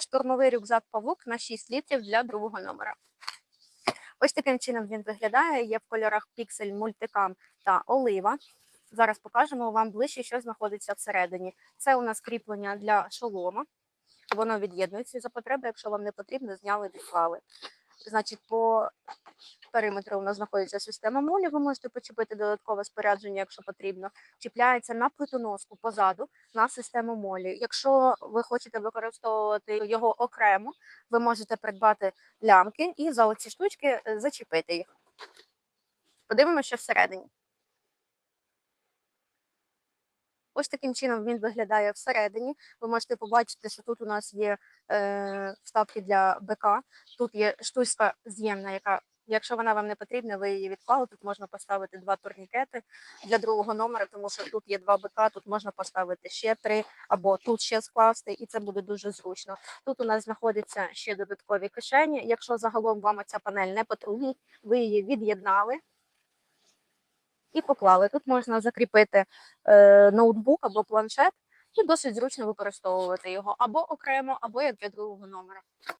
штурмовий рюкзак павук на 6 літрів для другого номера. Ось таким чином він виглядає. Є в кольорах піксель, мультикам та олива. Зараз покажемо вам ближче, що знаходиться всередині. Це у нас кріплення для шолома. Воно від'єднується за потреби, якщо вам не потрібно, зняли, відклали. Значить, по периметру у нас знаходиться система молі. Ви можете почепити додаткове спорядження, якщо потрібно. Чіпляється на плитоноску позаду на систему молі. Якщо ви хочете використовувати його окремо, ви можете придбати лямки і за оці штучки е, зачепити їх. Подивимося, що всередині. Ось таким чином він виглядає всередині. Ви можете побачити, що тут у нас є е, вставки для БК. Тут є штучка з'ємна, яка, якщо вона вам не потрібна, ви її відклали. Тут можна поставити два турнікети для другого номера, тому що тут є два БК, тут можна поставити ще три, або тут ще скласти, і це буде дуже зручно. Тут у нас знаходяться ще додаткові кишені. Якщо загалом вам ця панель не потрібна, ви її від'єднали і поклали. Тут можна закріпити е, ноутбук або планшет, і досить зручно використовувати його або окремо, або як для другого номера.